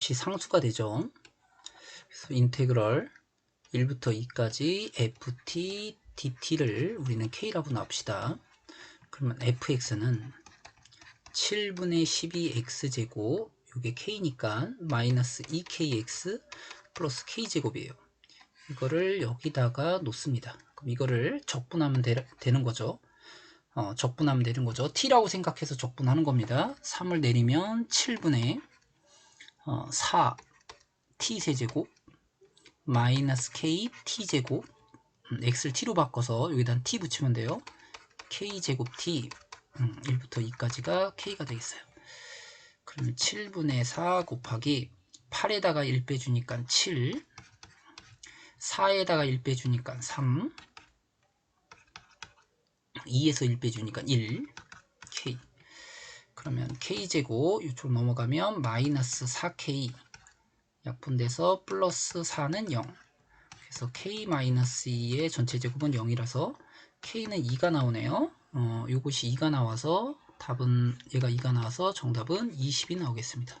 상수가 되죠. 그래서 인테그럴 1부터 2까지 ft dt를 우리는 k라고 납시다. 그러면 fx는 7분의 12x제곱 이게 k니까 마이너스 2kx 플러스 k제곱이에요. 이거를 여기다가 놓습니다. 그럼 이거를 적분하면 되, 는 거죠. 어, 적분하면 되는 거죠. t라고 생각해서 적분하는 겁니다. 3을 내리면 7분의 어, 4 t세제곱 마이너스 k t제곱 음, x를 t로 바꿔서 여기다 t 붙이면 돼요. k제곱 t 음, 1부터 2까지가 k가 되겠어요. 그러면 7분의 4 곱하기 8에다가 1 빼주니까 7 4에다가 1 빼주니까 3 2에서 1 빼주니까 1 k 그러면 k제곱 이쪽 넘어가면 마이너스 4k 약분돼서 플러스 4는 0 그래서 k-2의 전체 제곱은 0이라서 k는 2가 나오네요. 어, 요것이 2가 나와서 답은 얘가 2가 나와서 정답은 20이 나오겠습니다